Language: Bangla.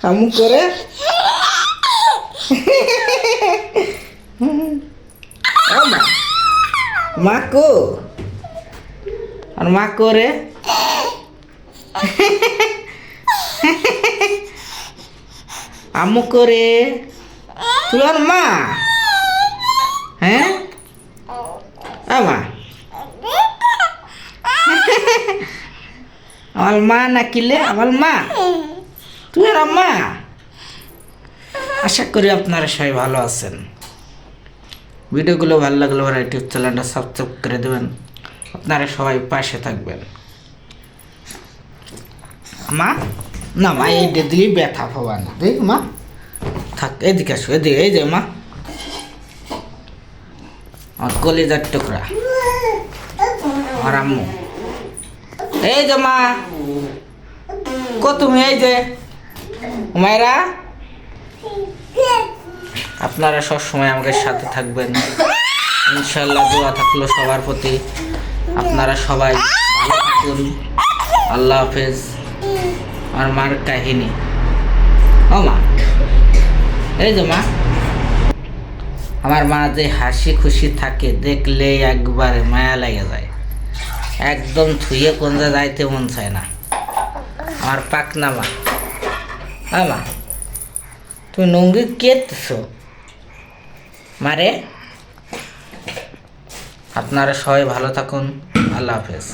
আমু করে ও মা মা কো আর মা করে আম্মু করে তুই আর মা হ্যাঁ আমা আমার মা না কিলে আমার মা তুই আর মা আশা করি আপনারা সবাই ভালো আছেন। ভিডিওগুলো ভালো লাগলে আমার ইউটিউব চ্যানেলটা সাবস্ক্রাইব করে দেবেন। আপনারা সবাই পাশে থাকবেন। মা? না, মা, এই দিলি ব্যথা পাবা না দেখ, মা। থাক, এদিকে আসো, এদিকে, এই যে, মা। আমার কলিজার টুকরা। আমার আম্মু। এই যে, মা। কো তুমি, এই যে। মায়েরা? আপনারা সবসময় আমাদের সাথে থাকবেন। ইনশাল্লাহ দোয়া থাকল সবার প্রতি। আপনারা সবাই ভালো থাকুন। আল্লাহ হাফেজ। আমার মার কাহিনী। ও মা। এই যে মা। আমার মা যে হাসি খুশি থাকে দেখলে একবারে মায়া লেগে যায়। একদম থুয়ে কোন যাইতে মন চায় না। আমার পাকনা মা। হ্যাঁ মা। তুমি নঙ্গি কেতেছো মারে। আপনারা সবাই ভালো থাকুন। আল্লাহ হাফেজ।